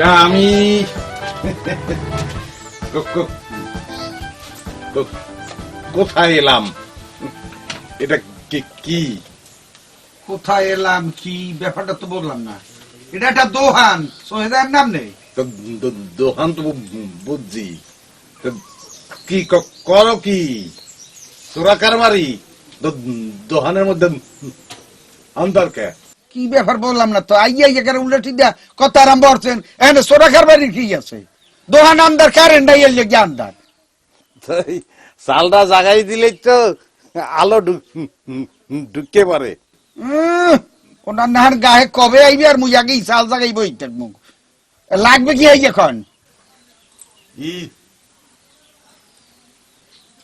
এটা আমি কোথায় এলাম? এটা কি- কি? কোথায় এলাম কি? ব্যাপারটা তো বললাম না। এটা একটা দোহান। সোহেদার নাম নেই? তো দো- তো বুঝছি। তো কি করো কি? চোরা কারবারি দো- দোকানের মধ্যে অন্তরকে। কি ব্যাপার বললাম না তো? আইয়া এখানে উল্লেটি দিয়া কথা আরম্ভ বলছেন এখানে সোরা কারবারির কি আছে? দোহান আমদার কারেন্ট নাই এলে কি আমদার চালটা জাগাই দিলে তো আলো ঢুকে পারে। ওনার নাহার গায়ে কবে আইবে আর মুই আগে সাল জাগাই বই মুখ। লাগবে কি এই এখন?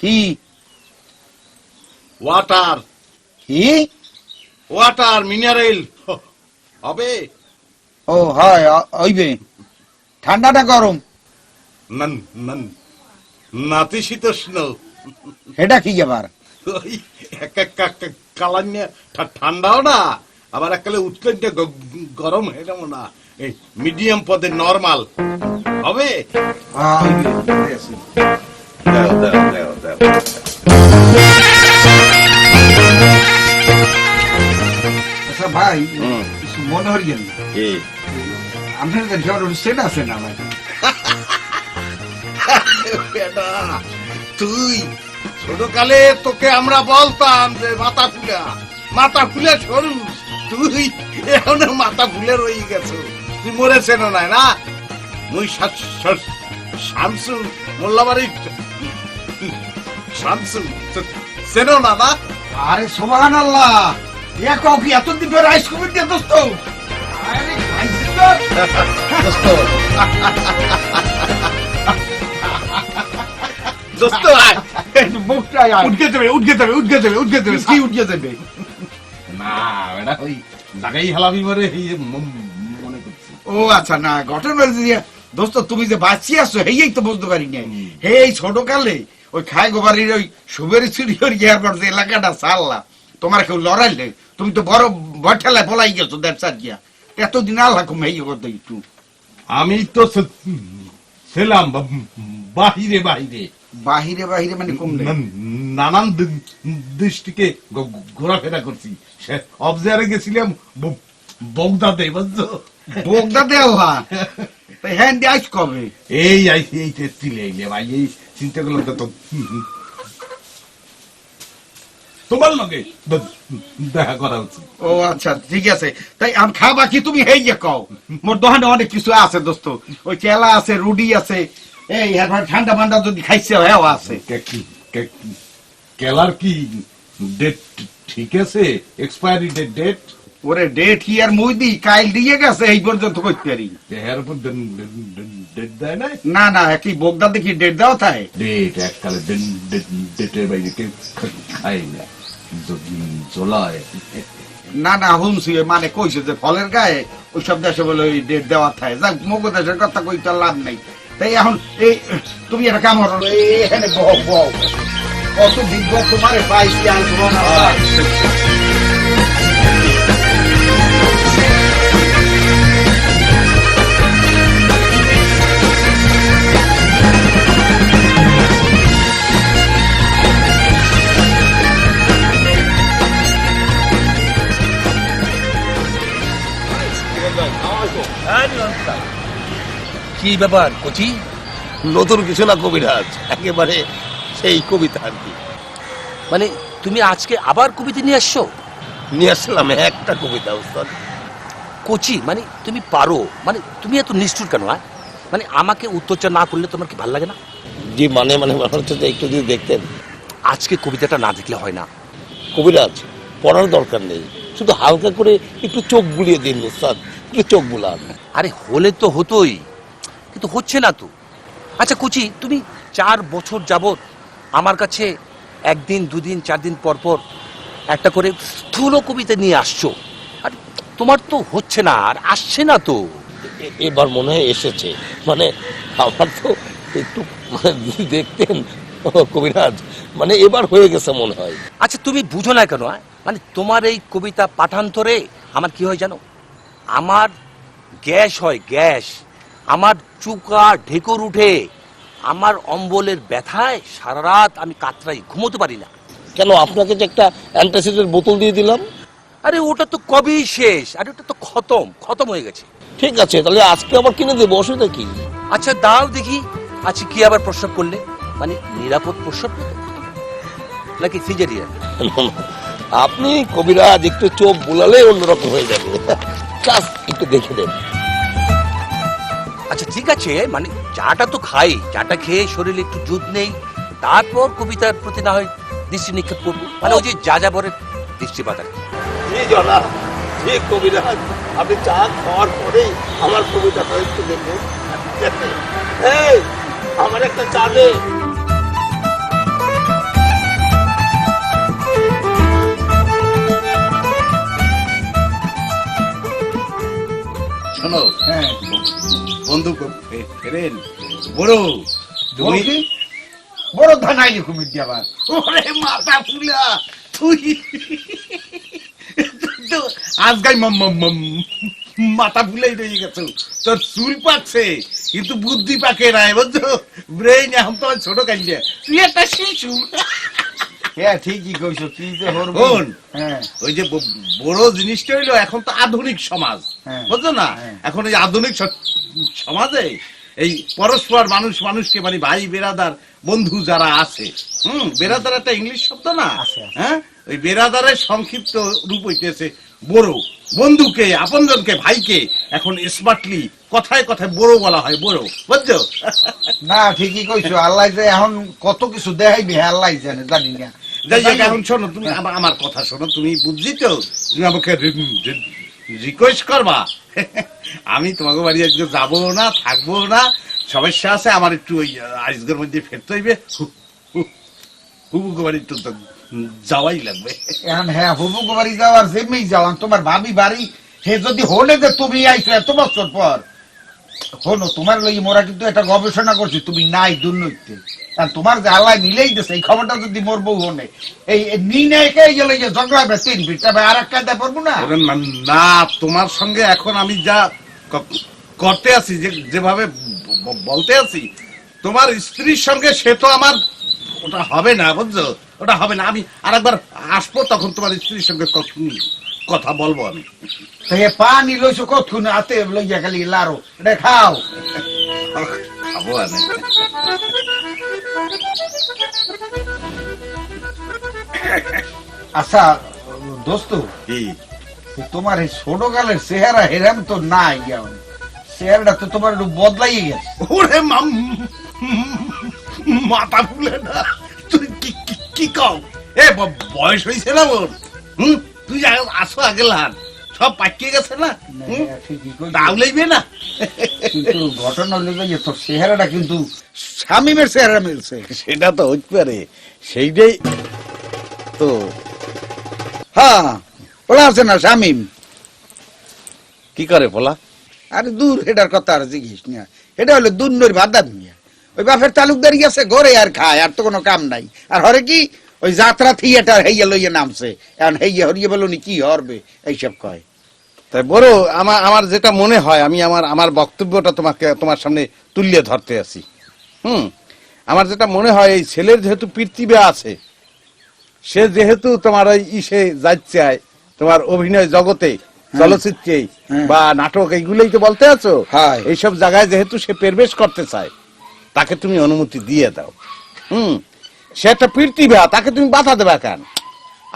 কি? ওয়াটার কি? ওয়াটার মিনারেল হবে ও হয় হইবে ঠান্ডাটা গরম নান নান নাতিশীতোষ্ণ এটা কি আবার কালান্যা ঠান্ডাও না আবার এককালে উৎকণ্ঠ গরম হয়ে যাব না এই মিডিয়াম পদে নরমাল হবে ভাই। কিছু মনে হরিয়েন না। আপনাদের কেমন সেট আছে না ভাই। তুই ছোটকালে তোকে আমরা বলতাম যে মাথা ফুলা। মাথা ফুলে সরু। তুই এখন মাথা ফুলে রয়ে গেছো। তুই মরেছেন না না? মুই শামসু মোল্লাবাড়ির শামসু চেনো না না? আরে সোবাহান আল্লাহ ইয়া কাউ কি এতদিন পর আইস কমিট দিয়ে দোস্ত। দোস্ত। একটু মুখটা আয়। উঠকে যাবে উঠকে যাবে উঠকে যাবে উঠকে যাবে কি উঠিয়ে দেবে? না এটা ওই লাগাই হালাবি মরে এই ম- মনে করছি। ও আচ্ছা না ঘটনা দোস্ত তুমি যে বাঁচি আছো হেই তো বুঝতে পারি না হেই ছোট কালে ওই খায় গোবারির ওই সুবের সিঁড়ির গিয়ার পর যে এলাকাটা সারলা তোমার কেউ লড়াইলে? তুমি তো বড় বঠালায় পলাই গেছো দেড় চার গিয়া এতদিন আল্লাহ কম করতে একটু। আমি তো ছিলাম বাহিরে বাহিরে। বাহিরে বাহিরে মানে কমলে? নানান দৃষ্টিকে ঘোরাফেরা করছি। অবজারে গেছিলাম ব- বগদাদে বুঝছ? বোগদা দেওয়া হ্যাঁ আইস কবে? এই আই এই ভাই এই চিন্তা করলাম তো- তোমার লগে? দেখা করা উচিত ও আচ্ছা ঠিক আছে। তাই আম খাবা কি তুমি? হেই যে কও। মোর দোকানে অনেক কিছু আছে দোস্ত। ওই চেলা আছে রুডি আছে। এই এরপর ঠান্ডা মান্ডা যদি খাইছে হ্যাঁ আছে। কেলার কি ডেট ঠিক আছে? এক্সপায়ারি ডেট ডেট ওরে ডেট কি আর মুই দি কাইল দিয়ে গেছে এই পর্যন্ত কইতে পারি। এর উপর ডেট দেয় না না না কি বোগদা দেখি ডেট দেওয়া থাকে? ডেট এককালে ডেটের বাইরে কেউ খায় না। না না হুমছি মানে কইছে যে ফলের গায়ে ওই সব দেশে বলে ওই ডেট দেওয়া থাকে। যাক, মগ দেশের কথা কই তো লাভ নাই। তাই এখন এই, তুমি একটা কাম করো এখানে কত বিজ্ঞ তোমারে পাইছি আর কি ব্যাপার কচি? নতুন কিছু না কবিরাজ একেবারে সেই কবিতা আর কি। মানে তুমি আজকে আবার কবিতা নিয়ে আসছো? নিয়ে আসলাম একটা কবিতা উস্তাদ। কচি মানে তুমি পারো মানে তুমি এত নিষ্ঠুর কেন হ্যাঁ? মানে আমাকে উত্তরটা না করলে তোমার কি ভালো লাগে না? যে মানে মানে মনে হচ্ছে যে একটু যদি দেখতেন। আজকে কবিতাটা না দেখলে হয় না। কবিরাজ পড়ার দরকার নেই। শুধু হালকা করে একটু চোখ বুলিয়ে দিন উস্তাদ। একটু চোখ বুলান। আরে হলে তো হতোই। কিন্তু হচ্ছে না তো। আচ্ছা কুচি তুমি চার বছর যাবত আমার কাছে একদিন দুদিন চার দিন পর পর একটা করে স্থূল কবিতা নিয়ে আসছো। আর তোমার তো হচ্ছে না আর আসছে না তো। এবার মনে হয় এসেছে। মানে আমার তো একটু মানে দেখতেন কবিরাজ। মানে এবার হয়ে গেছে মনে হয়। আচ্ছা তুমি বুঝো না কেন মানে তোমার এই কবিতা পাঠান্তরে আমার কি হয় জানো? আমার গ্যাস হয় গ্যাস। আমার চুকা ঢেকুর উঠে আমার অম্বলের ব্যথায় সারা রাত আমি কাতরাই ঘুমোতে পারি না। কেন আপনাকে যে একটা অ্যান্টাসিডের বোতল দিয়ে দিলাম? আরে ওটা তো কবেই শেষ? আরে ওটা তো খতম খতম হয়ে গেছে। ঠিক আছে তাহলে আজকে আবার কিনে দেবো অসুবিধা কি? আচ্ছা দাও দেখি আচ্ছা কি আবার প্রস্রাব করলে? মানে নিরাপদ প্রস্রাব তো? নাকি সিজারিয়ান? আপনি কবিরাজ একটু চোখ বোলালে অন্যরকম হয়ে যাবে। জাস্ট একটু দেখে দেন। আচ্ছা ঠিক আছে মানে চাটা তো খাই চাটা খেয়ে শরীরে একটু জুদ নেই তারপর কবিতার প্রতি না হয় দৃষ্টি নিক্ষেপ করব। মানে ওই যে যা যা বলে দৃষ্টিপাত আর কি। জনাব কবিরাজ আপনি চা খাওয়ার পরেই আমার একটু দেখুন। আমার একটা চা দে। শোনো হ্যাঁ। বন্ধু ফেরেন বড়। তুমি? বড় কুমির আবার। ওরে মাথা ফুলা। তুই। আজকাই মম মম মম মাথা ফুলেই রয়ে গেছো। তোর চুল পাকছে কিন্তু বুদ্ধি পাকে নাই বুঝছ? ব্রেইন এখন তো ছোট কালিয়া তুই একটা শিশু। হ্যাঁ ঠিকই কইছো কি যে হরবো শোন। হ্যাঁ। ওই যে বড় জিনিসটা হইল এখন তো আধুনিক সমাজ। হ্যাঁ। বুঝছ না? হ্যাঁ। এখন এই আধুনিক সমাজে এই পরস্পর মানুষ মানুষকে মানে ভাই বেরাদার বন্ধু যারা আছে হুম বেরাদার একটা ইংলিশ শব্দ না। হ্যাঁ? ওই বেরাদারের সংক্ষিপ্ত রূপ হইতেছে বড়। বন্ধুকে আপনজনকে ভাইকে এখন স্মার্টলি কথায় কথায় বড় বলা হয় বড়। বুঝছ? না ঠিকই কইছো। আল্লাহ যে এখন কত কিছু দেখাইবে আল্লাহ জানে জানি না। যাই হোক এখন শোনো তুমি আমার কথা শোনো তুমি বুঝছি তো? তুমি আমাকে রিকোয়েস্ট করবা আমি তোমাকে বাড়ি আজকে যাব না, থাকব না। সমস্যা আছে, আমার একটু ওই আজকের মধ্যে ফেরতে হইবে। হুবুকে বাড়ি একটু যাওয়াই লাগবে। হ্যাঁ হুবুক বাড়ি যাওয়ার জেমেই যাওয়ান তোমার ভাবি বাড়ি হে যদি হলে যে তুমি আইছো এত বছর পর। হলো তোমার লই মোরা কিন্তু একটা গবেষণা করছি, তুমি নাই দুর্নীতি আর তোমার যে আল্লাহ মিলেই দিছে, এই খবরটা যদি মোর বউ হনে। এই নিনে কে গেলে যে ঝগড়া হবে, তিন তবে আর এক কায়দা পারব না? না- তোমার সঙ্গে এখন আমি যা করতে আছি যেভাবে বলতে আছি, তোমার স্ত্রীর সঙ্গে সে তো আমার, ওটা হবে না, বুঝছ? ওটা হবে না, আমি আরেকবার আসব তখন তোমার স্ত্রীর সঙ্গে কথা বলব আমি। পানি লইছো কতক্ষণ? হাতে লইয়া খালি লারো। এটা খাও। খাব আমি আচ্ছা দোস্ত তোমার এই ছোট কালের চেহারা হেরাম তো নাই চেহারাটা তো তোমার একটু বদলাই গেছে। ওরে মাম মাথা ফুলে না। তুই কি কি- কও? এ বয়স হয়েছে না ওর হুম? তুই আ- আসো আগে লান সব পাকিয়ে গেছে না? তাও লইবে না? কিন্তু ঘটনা হলো যে তোর চেহারাটা কিন্তু শামিমের চেহারা মিলছে। সেটা তো হইতে পারে। সেইটাই তো। হ্যাঁ ওলা আছে না শামিম কি করে বলা আরে দূর এটার কথা আর জিজ্ঞেস না এটা হলো দুর্নর ভাদা মিয়া ওই বাপের তালুকদারি আছে ঘরে আর খায় আর তো কোনো কাম নাই। আর হরে কি? ওই যাত্রা থিয়েটার হেইয়া লইয়া নামছে। এখন হেইয়া হরিয়ে বলনি কি হরবে? এইসব কয়। তাই বড় আমার আমার যেটা মনে হয় আমি আমার আমার বক্তব্যটা তোমাকে তোমার সামনে তুলিয়ে ধরতে আছি। হুম? আমার যেটা মনে হয় এই ছেলের যেহেতু পৃথিবী আছে সে যেহেতু তোমার ওই ইসে যাচ্ছে তোমার অভিনয় জগতে চলচ্চিত্রে হ্যাঁ। বা নাটক এইগুলোই তো বলতে আছো? হ্যাঁ। এইসব জায়গায় যেহেতু সে প্রবেশ করতে চায় তাকে তুমি অনুমতি দিয়ে দাও। হুম? সে একটা পৃথিবী, তাকে তুমি বাধা দেবা কেন?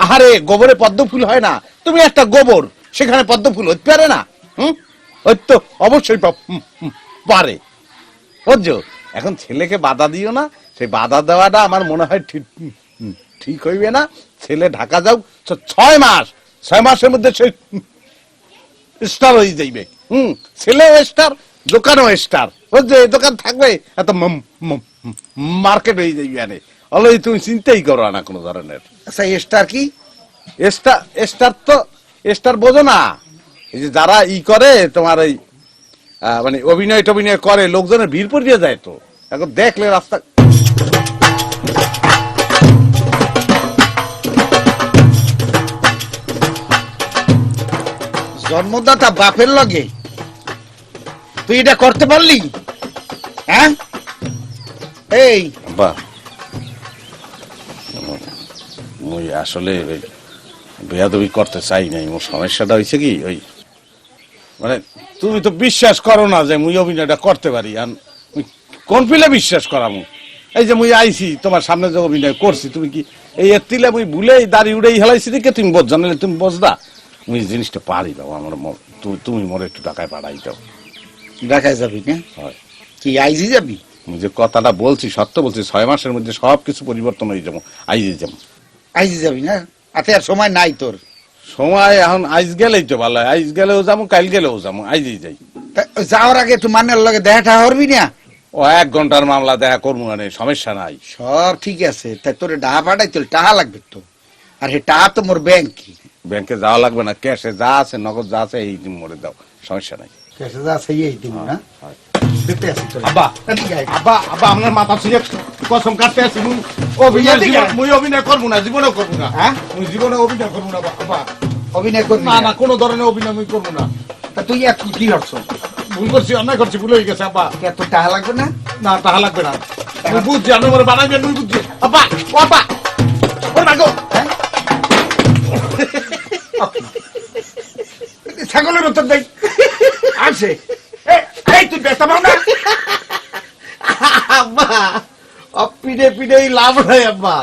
আহারে, গোবরে পদ্ম ফুল হয় না। তুমি একটা গোবর, সেখানে পদ্ম ফুল হতে পারে না, হুম? ওই তো, অবশ্যই পারে। বুঝছ? এখন ছেলেকে বাধা দিও না, সেই বাধা দেওয়াটা আমার মনে হয় ঠিক ঠিক হইবে না। ছেলে ঢাকা যাও ছয় মাস, ছয় মাসের মধ্যে সে স্টার হয়ে যাইবে। হুম, ছেলে স্টার দোকানও স্টার বুঝছ? দোকান থাকবে এত মার্কেট হয়ে যাইবে অলরেডি তুমি চিন্তাই করো না কোনো ধরনের। আচ্ছা স্টার কি? স্টার স্টার তো স্টার বোঝো না। এই যে যারা ই করে তোমার এই মানে অভিনয় টভিনয় করে লোকজনের ভিড় পড়িয়ে যায় তো। এখন দেখলে রাস্তা জন্মদাতা বাপের লগে? তুই এটা করতে পারলি? হ্যাঁ? এই বা মুই আসলে ওই বেয়াদবি করতে চাই নাই। মোর সমস্যাটা হয়েছে কি ওই মানে তুমি তো বিশ্বাস করো না যে মুই অভিনয়টা করতে পারি আর কোন ফিলে বিশ্বাস করামু? এই যে মুই আইছি তোমার সামনে যে অভিনয় করছি তুমি কি এই এতিলে মুই ভুলে এই দাড়ি উড়েই হেলাইছি দিকে তুমি বোঝ জানালে তুমি বোঝদা? মুই জিনিসটা পারি দাও আমার তুমি মোর একটু টাকায় পাঠাই দাও। দেখায় যাবি না? হয়। কি আইজি যাবি? যে কথাটা বলছি সত্য বলছি ছয় মাসের মধ্যে সব কিছু পরিবর্তন হয়ে যাব আইজে যাব। আইজি যাবি না? আতে আর সময় নাই তোর। সময় এখন আইজ গেলেই তো ভালো হয়। আইজ গেলেও যাব কাল গেলেও যাব আইজেই যাই। যাওয়ার আগে তুই মানের লগে দেখাটা হরবি না? ও এক ঘণ্টার মামলা দেখা করব মানে সমস্যা নাই। সব ঠিক আছে। তাই তোরে ডাহা পাঠাই তোর টাহা লাগবে তো। আর হে টাহা তো মোর ব্যাংক ব্যাংকে যাওয়া লাগবে না ক্যাশে যা আছে নগদ যা আছে এই দিন মরে দাও সমস্যা নাই। কেসে যা সেই এই দিব না? দেখতে আসি আব্বা আব্বা আব্বা আপনার মাথা ছুঁয়ে কসম কাটতে জীবন- আয়। মুই অভিনয় করব না জীবনেও করব না। হ্যাঁ? মুই জীবনে অভিনয় করব না আব্বা অভিনয় করবি না না? কোনো ধরনের অভিনয় মুই করব না। তা তুই এক কি হরছ ভুল করছি অন্যায় করছি ভুল হয়ে গেছে আব্বা। তোর টাহা লাগবে না? না তাহা লাগবে না। আমি বুঝছি আমি আমার বানাইবেন মুই বুঝছি। আব্বা ও আব্বা ও না গো ছাগলের উত্তর দেই আছে এ- এই তুই ব্যস্ত পাও না আব্বা ও পিঠে পিঠে লাভ নাই, আব্বা।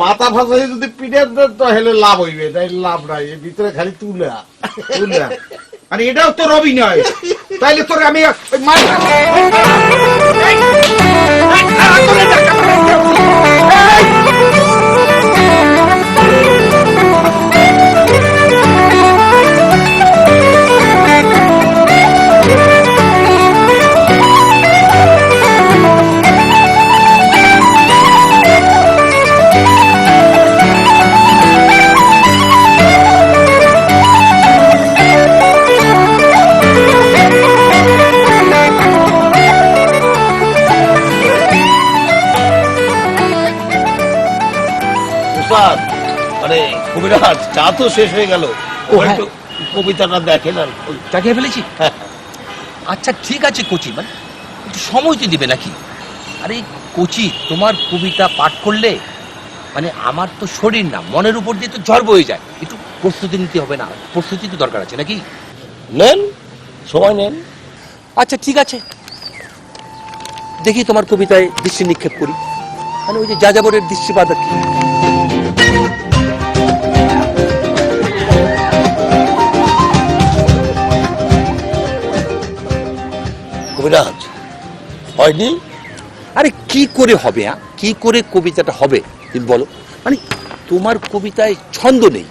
মাথা ফাঁসাই যদি পিঠে তো হেলে লাভ হইবে, তাই লাভ নাই। ভিতরে খালি তুলা। তুলা। আর এটাও তোর অভিনয়। তাইলে তোর আমি উস্তাদ মানে কবিরাজ চা তো শেষ হয়ে গেল। ও একটু কবিতাটা দেখেন আর ফেলেছি? আচ্ছা ঠিক আছে কোচি মানে একটু সময় তো দিবে নাকি? আরে কোচি তোমার কবিতা পাঠ করলে মানে আমার তো শরীর না মনের উপর দিয়ে তো ঝড় বয়ে যায়। একটু প্রস্তুতি নিতে হবে না প্রস্তুতি তো দরকার আছে নাকি? নেন সময় নেন। আচ্ছা ঠিক আছে। দেখি তোমার কবিতায় দৃষ্টি নিক্ষেপ করি। মানে ওই যে যাযাবরের দৃষ্টিপাত আর কি। কবিরাজ। হয়নি? আরে কি করে হবে হ্যাঁ? কি করে কবিতাটা হবে তুমি বলো? মানে তোমার কবিতায় ছন্দ নেই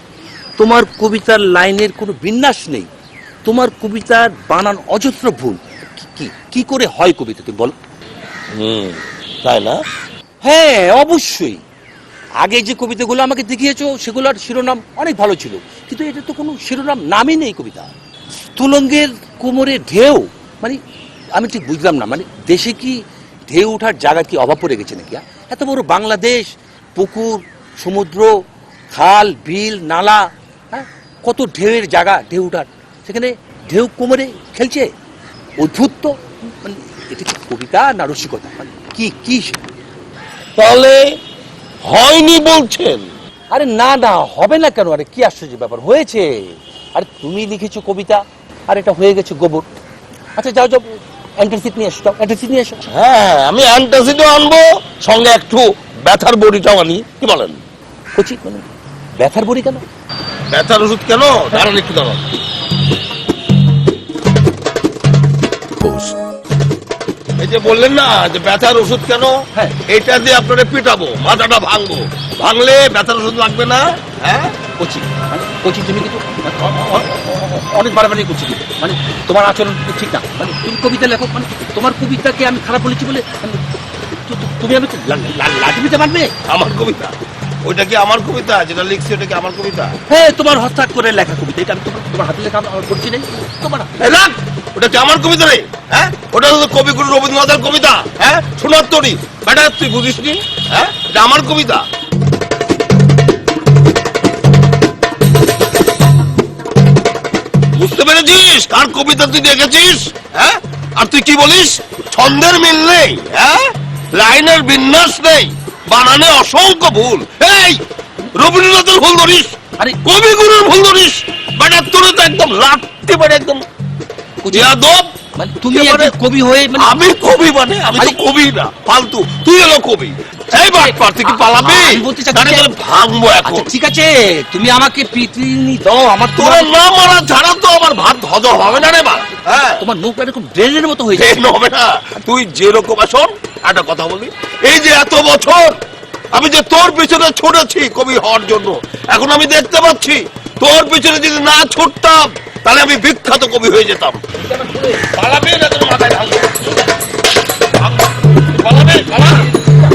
তোমার কবিতার লাইনের কোনো বিন্যাস নেই তোমার কবিতার বানান অজস্র ভুল। কি- কি কি করে হয় কবিতা তুমি বলো? হুম তাই না? হ্যাঁ অবশ্যই। আগে যে কবিতাগুলো আমাকে দেখিয়েছো সেগুলোর শিরোনাম অনেক ভালো ছিল কিন্তু এটা তো কোনো শিরোনাম নামই নেই কবিতা তুলঙ্গের কোমরে ঢেউ মানে আমি ঠিক বুঝলাম না মানে দেশে কি ঢেউ ওঠার জায়গা কি অভাব পড়ে গেছে নাকি? এত বড় বাংলাদেশ পুকুর সমুদ্র খাল বিল নালা হ্যাঁ কত ঢেউয়ের জায়গা ঢেউ ওঠার সেখানে ঢেউ কোমরে খেলছে অদ্ভুত তো মানে এটা কি কবিতা না রসিকতা মানে কি কি তাহলে হয়নি বলছেন? আরে না না হবে না কেন আরে কি আশ্চর্য ব্যাপার হয়েছে আরে তুমি লিখেছো কবিতা আর এটা হয়ে গেছে গোবর আচ্ছা যাও যাও অ্যান্টাসিড নিয়ে এসো অ্যান্টাসিড নিয়ে এসো। হ্যাঁ আমি অ্যান্টাসিডও আনব সঙ্গে একটু ব্যথার বড়িটাও আনি। কি বলেন? কচি মানে ব্যথার বড়ি কেন? ব্যথার ওষুধ কেন? দাঁড়ান একটু দাঁড়ান। এই যে বললেন না যে ব্যথার ওষুধ কেন? হ্যাঁ। এটা দিয়ে আপনারা পিটাবো মাথাটা ভাঙবো। ভাঙলে ব্যথার ওষুধ লাগবে না? হ্যাঁ? কচি মানে কচি তুমি কিন্তু অনেক বাড়াবাড়ি করছি। মানে তোমার আচরণ ঠিক না? মানে তুমি কবিতা লেখো মানে তোমার কবিতাকে আমি খারাপ বলেছি বলে তু- তু- তুমি আমি লাঠি দিতে পারবে আমার কবিতা। ওইটা কি আমার কবিতা? যেটা লিখছি ওটা কি আমার কবিতা? হ্যাঁ তোমার হস্তাক করে লেখা কবিতা। এটা আমি তোমার তোমার হাতে লেখা আমার পড়ছি নাই। তোমার ওটা কি আমার কবিতা রে? হ্যাঁ? ওটা হলো কবিগুরু রবীন্দ্রনাথের কবিতা। হ্যাঁ? শোনার তোরই বেটা তুই বুঝিস নি হ্যাঁ? এটা আমার কবিতা। পেরেছিস কার কবিতা তুই দেখেছিস? হ্যাঁ? আর তুই কি বলিস? ছন্দের মিল নেই হ্যাঁ? লাইনের বিন্যাস নেই বানানে অসংখ্য ভুল। এই রবীন্দ্রনাথের ভুল ধরিস আরে কবিগুরুর ভুল ধরিস। বেটা তোর তো একদম লাটতে পারে একদম। যাদব মানে তুমি কবি হয়ে মানে আমি কবি মানে আমি কবি না ফালতু। তুই এলো কবি। এই তুই কি পালাবি? আমি বলতে চাচ্ছি ভাঙবো এখন। আচ্ছা ঠিক আছে তুমি আমাকে পিতৃনি দাও আমার তোর না মারা ছাড়া তো আমার ভাত হজম হবে না রে বা হ্যাঁ। তোমার মুখ এরকম ড্রেনের মতো হয়ে ট্রেন হবে না। তুই যেরকম আসন একটা কথা বলি এই যে এত বছর আমি যে তোর পিছনে ছুটেছি কবি হওয়ার জন্য এখন আমি দেখতে পাচ্ছি তোর পিছনে যদি না ছুটতাম তাহলে আমি বিখ্যাত কবি হয়ে যেতাম। পালাবি না তোর মাথায়। পালাবি পালা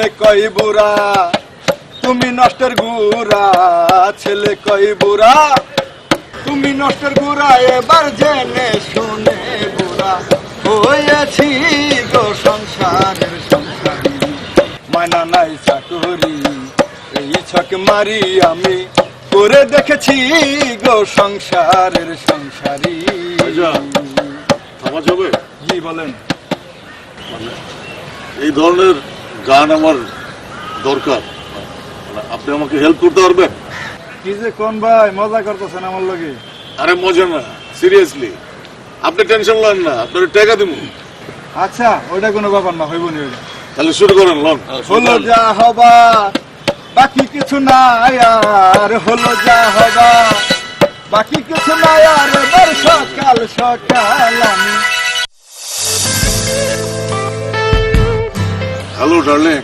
ছেলে কই বুড়া? তুমি নষ্টের গুড়া ছেলে কই বুড়া? তুমি নষ্টের গুড়া এবার জেনে শুনে বুড়া। হয়েছি গো সংসারের সংসারী। মানা নাই চাকরি এই ছক মারি আমি। করে দেখেছি গো সংসারের সংসারী। যাবে জি বলেন। এই ধরনের গান আমার দরকার। মানে আপনি আমাকে হেল্প করতে পারবেন? কি যে কোন ভাই মজা করতেছেন আমার লগে। আরে মজা না সিরিয়াসলি আপনি টেনশন নেন না আপনার টাকা দিব। আচ্ছা ওইটা কোনো ব্যাপার না হইব নি তাহলে শুরু করেন লন। হলো যা হবা বাকি কিছু নাই আর হলো যা হবা। বাকি কিছু নাই আর এবার সকাল সকাল আমি হ্যালো ডার্লিং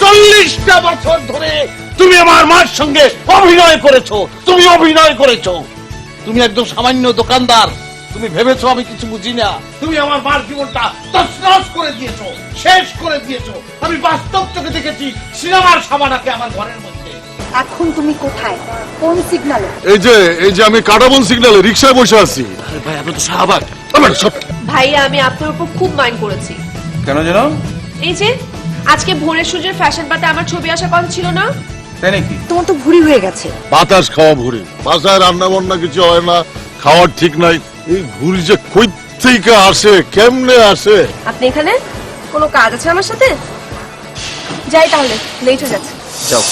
চল্লিশটা বছর ধরে তুমি আমার মার সঙ্গে অভিনয় করেছ। তুমি অভিনয় করেছ। তুমি একদম সামান্য দোকানদার। তুমি ভেবেছো আমি কিছু বুঝি না। তুমি আমার মার জীবনটা তছনছ করে দিয়েছ, শেষ করে দিয়েছ। আমি বাস্তব চোখে দেখেছি, সিনেমার সাবানাকে আমার ঘরের মধ্যে এখন তুমি কোথায়? কোন সিগনালে এই যে এই যে আমি কাটাবন সিগন্যালে রিক্সায় বসে আছি। ভাই আপনি তো শাহবাগ। আবার সব ভাইয়া আমি আপনার উপর খুব মাইন্ড করেছি। কেন যেন এই যে আজকে ভোরের সূর্যের ফ্যাশন পাতে আমার ছবি আসার কথা ছিল না? তাই নাকি? তোমার তো ভুড়ি হয়ে গেছে। বাতাস খাওয়া ভুড়ি। বাসায় রান্না বান্না কিছু হয় না খাওয়ার ঠিক নাই। এই ভুড়ি যে কই থেকে আসে কেমনে আসে? আপনি এখানে? কোনো কাজ আছে আমার সাথে? যাই তাহলে লেট হয়ে যাচ্ছে। যাও।